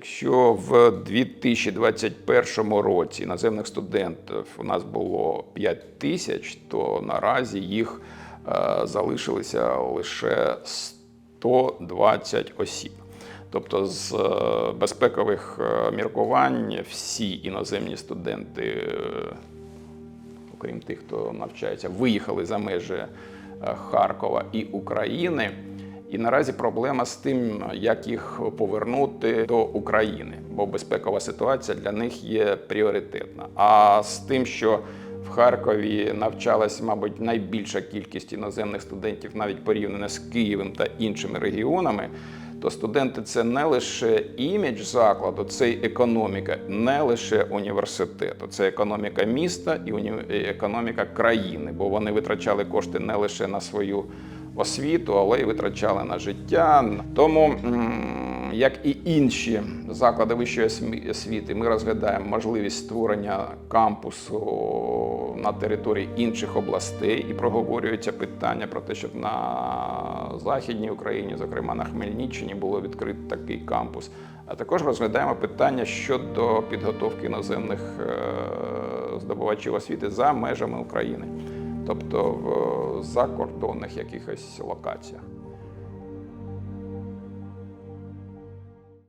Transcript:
Якщо в 2021 році іноземних студентів у нас було 5 тисяч, то наразі їх е, залишилося лише 120 осіб. Тобто з е, безпекових е, міркувань всі іноземні студенти, окрім тих, хто навчається, виїхали за межі Харкова і України. І наразі проблема з тим, як їх повернути до України, бо безпекова ситуація для них є пріоритетна. А з тим, що в Харкові навчалась, мабуть, найбільша кількість іноземних студентів, навіть порівняно з Києвом та іншими регіонами, то студенти це не лише імідж закладу, це й економіка, не лише університету, це економіка міста і економіка країни, бо вони витрачали кошти не лише на свою освіту, але й витрачали на життя. Тому, як і інші заклади вищої освіти, ми розглядаємо можливість створення кампусу на території інших областей і проговорюється питання про те, щоб на Західній Україні, зокрема на Хмельниччині, було відкрито такий кампус. А також розглядаємо питання щодо підготовки іноземних е, здобувачів освіти за межами України тобто в закордонних якихось локаціях.